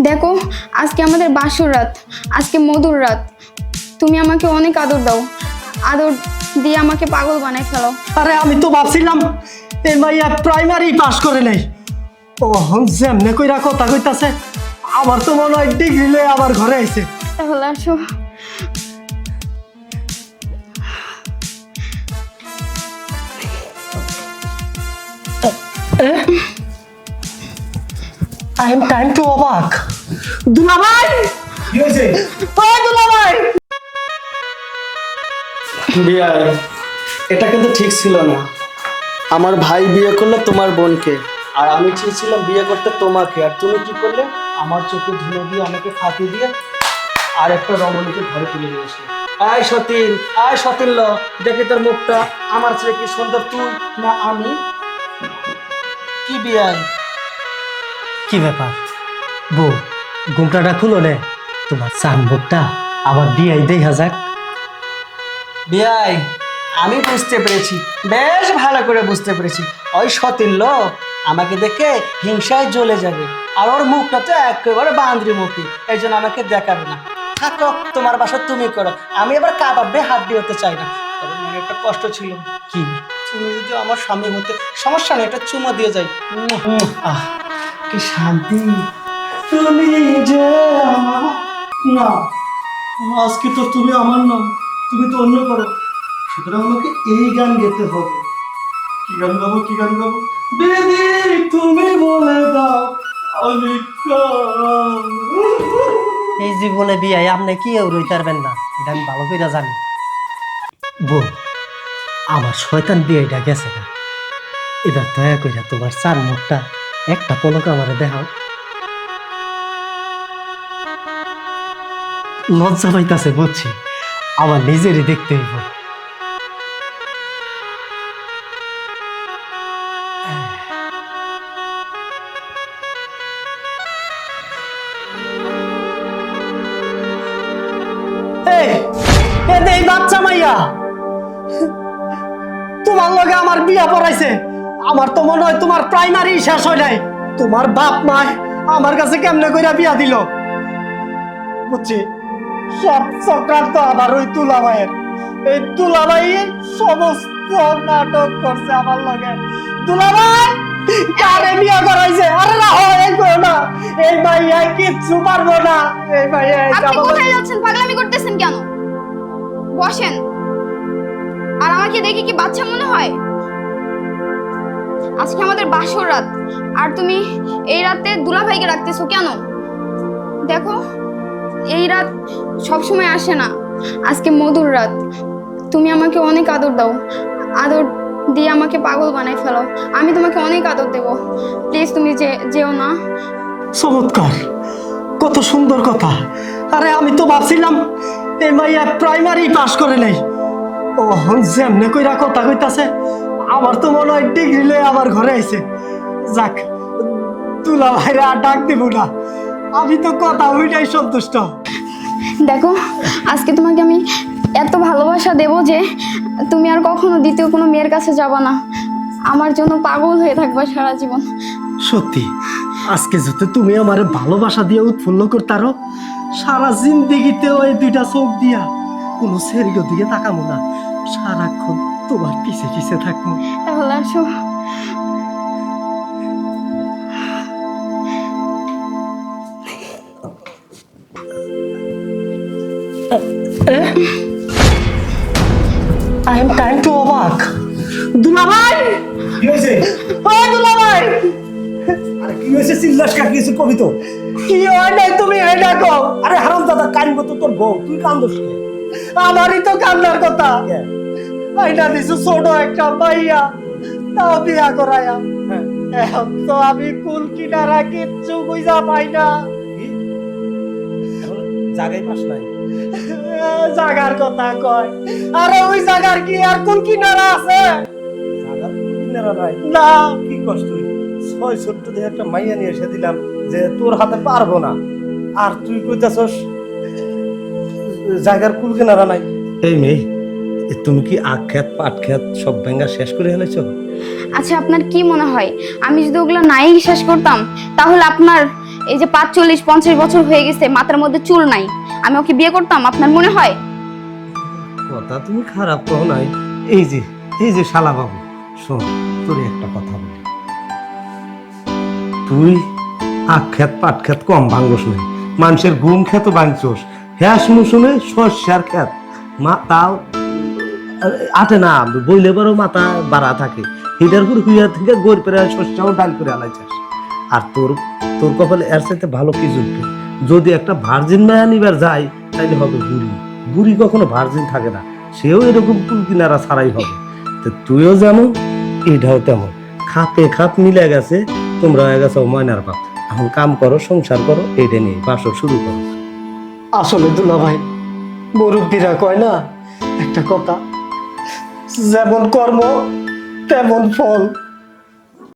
দেখো আজকে আমাদের বাসর রাত আজকে মধুর রাত। তুমি আমাকে অনেক আদর দাও। আদর দিয়ে আমাকে পাগল বানায় ফেলো। আরে আমি তো ভাবছিলাম এই মাইয়া প্রাইমারি পাস করে নেই। ও যেমনে কইরা কথা কইতাছে আমার তো মনে হয় ডিগ্রি লয়ে আবার ঘরে আইছে। তাহলে আসো। আই এম টাইম টু অবাক দুলাভাই! কি হয়েছে? ও দুলাভাই! বিয়ার এটা কিন্তু ঠিক ছিল না। আমার ভাই বিয়ে করল তোমার বোনকে আর আমি চেয়েছিলাম বিয়ে করতে তোমাকে। আর তুমি কি করলে? আমার চোখে ধুলো দিয়ে আমাকে ফাঁকি দিয়ে আর একটা রমণীকে ঘরে তুলে নিয়ে আসলে আয় সতীন আয় সতীন ল দেখে তোর মুখটা। আমার ছেলে কি সুন্দর তুই না আমি? কি বিয়াই কি ব্যাপার? বউ ঘুমটাটা খুলো নে। তোমার চান মুখটা আবার বিয়াই দেখা যাক। বিয়াই আমি বুঝতে পেরেছি। বেশ ভালো করে বুঝতে পেরেছি। ওই সতীন লোক আমাকে দেখে হিংসায় জ্বলে যাবে। আর ওর মুখটা তো একেবারে বান্দ্রি মুখী। এই জন্য আমাকে দেখাবে না। থাকো তোমার বাসা তুমি করো। আমি এবার কাবাবে হাড্ডি হতে চাই না। তবে মনে একটা কষ্ট ছিল। কি? তুমি যদি আমার স্বামী হতে সমস্যা নেই একটা চুমো দিয়ে যাই। আহ। কি শান্তি তুমি যে আমার না আজকে তো তুমি আমার নাম তুমি তো অন্য করো। সুতরাং আমাকে এই গান গেতে হবে। কি গান গাবো কি গান গাবো? বেদি তুমি বলে দাও আমি এই জীবনে বিয়াই আপনি কি রই পারবেন না? এটা আমি ভালো করে জানি। বউ আমার শয়তান বিয়েটা গেছে না। এবার দয়া করে তোমার চার মুখটা একটা পলক আমার দেখাও। লজ্জা পাইতাছে, বুঝছি। আমার নিজেরই দেখতে হইব। বাচ্চা মাইয়া, তোমার লগে আমার বিয়া পড়াইছে। আমার তো মনে হয় তোমার প্রাইমারি শেষ হয় নাই। তোমার বাপ মায় আমার কাছে কেমনে কইরা বিয়া দিল? বুঝছি? সব চক্রান্ত আবার ওই তুলাবাইয়ের এই তুলাবাই সমস্ত নাটক করছে আমার লগে। তুলাবাই কারে বিয়া করাইছে? আরে না হয় এই করো না। এই মাইয়া কিচ্ছু পারব না। এই মাইয়া আপনি কোথায় যাচ্ছেন? পাগলামি করতেছেন কেন? বসেন। আর আমাকে দেখে কি বাচ্চা মনে হয়? আজকে আমাদের বাসর রাত। আর তুমি এই রাতে দুলাভাইকে রাখতেছো কেন? দেখো, এই রাত সবসময় আসে না। আজকে মধুর রাত। তুমি আমাকে অনেক আদর দাও। আদর দিয়ে আমাকে পাগল বানাই ফেলো। আমি তোমাকে অনেক আদর দেবো। প্লিজ তুমি যে, যেও না। চমৎকার। কত সুন্দর কথা। আরে আমি তো ভাবছিলাম, এই মাইয়া প্রাইমারি পাস করে নেই। ও, যেমনে কইরা কথা কইতাছে আমার তো মনে হয় ডিগ্রি লয়ে আবার ঘরে আইছে। যাক তুলা ভাইরা ডাক দিব না। আমি তো কথা ওইটাই সন্তুষ্ট। দেখো আজকে তোমাকে আমি এত ভালোবাসা দেব যে তুমি আর কখনো দ্বিতীয় কোনো মেয়ের কাছে যাবা না। আমার জন্য পাগল হয়ে থাকবা সারা জীবন। সত্যি আজকে যদি তুমি আমার ভালোবাসা দিয়ে উৎফুল্ল করতারো সারা জিন্দিগিতে ওই দুইটা চোখ দিয়া কোনো সেরিও দিকে তাকামো না। সারাক্ষণ তোমার পিছে পিছে থাকব তাহলে আসো। আই এম টাইম টু অবাক দুলাভাই! কি হয়েছে? ও দুলাভাই! আরে কি হয়েছে? চিল্লাস কা কিছু কবি তো। কি হয় নাই তুমি আরে হারাম দাদা তো তোর বউ। তুই কান্দোস আমারই তো কান্নার কথা। আইনা দিছো ছোট একটা মাইয়া। তাও বিয়া করায়া। হ্যাঁ। এখন তো আমি কুল কিনারা কিচ্ছু বুঝা পাই না? জাগাই পাস নাই? জাগার কথা কয়। আরে ওই জাগার কি আর কুল কিনারা আছে? জাগার কিনারা নাই? না। কি কষ্ট তুই? ছয় ছোট্ট দিয়ে একটা মাইয়া নিয়ে এসে দিলাম যে তোর হাতে পারব না। আর তুই কইতাছস জায়গার কুল কিনারা নাই। এই মেয়ে তুমি কি আখ খেত পাট সব ভেঙ্গা শেষ করে ফেলেছ? আচ্ছা আপনার কি মনে হয়? আমি যদি ওগুলো নাই শেষ করতাম তাহলে আপনার এই যে পাঁচ চল্লিশ পঞ্চাশ বছর হয়ে গেছে মাথার মধ্যে চুল নাই। আমি ওকে বিয়ে করতাম আপনার মনে হয়? কথা তুমি খারাপ কहो নাই। এই যে এই যে শালা বাবু শোন তোর একটা কথা বলি। তুই আখ খেত পাট কম ভাঙ্গস নাই। মানুষের গুম খেত ভাঙছোস। হ্যাস মুসুমে শস্যার খেত। মা তাও আটে না, বইলে বড় মাথা বাড়া থাকে। হিটার করে হুইয়া থেকে গোর পেরে শস্যাও ডাল করে আলাইছিস আর তোর তোর কপালে এর সাথে ভালো কি জুটবে যদি একটা ভার্জিন মায়া নিবার যায়, তাইলে হবে বুড়ি। বুড়ি কখনো ভার্জিন থাকে না, সেও এরকম কিনারা ছাড়াই হবে। তো তুইও যেমন এটাও তেমন। খাপে খাপ মিলে গেছে, তোমরা হয়ে গেছো ময়নার বাপ। এখন কাম করো, সংসার করো এটা নিয়ে বাসর শুরু করো। আসলে দুলা ভাই মুরব্বীরা কয় না, একটা কথা যেমন কর্ম তেমন ফল।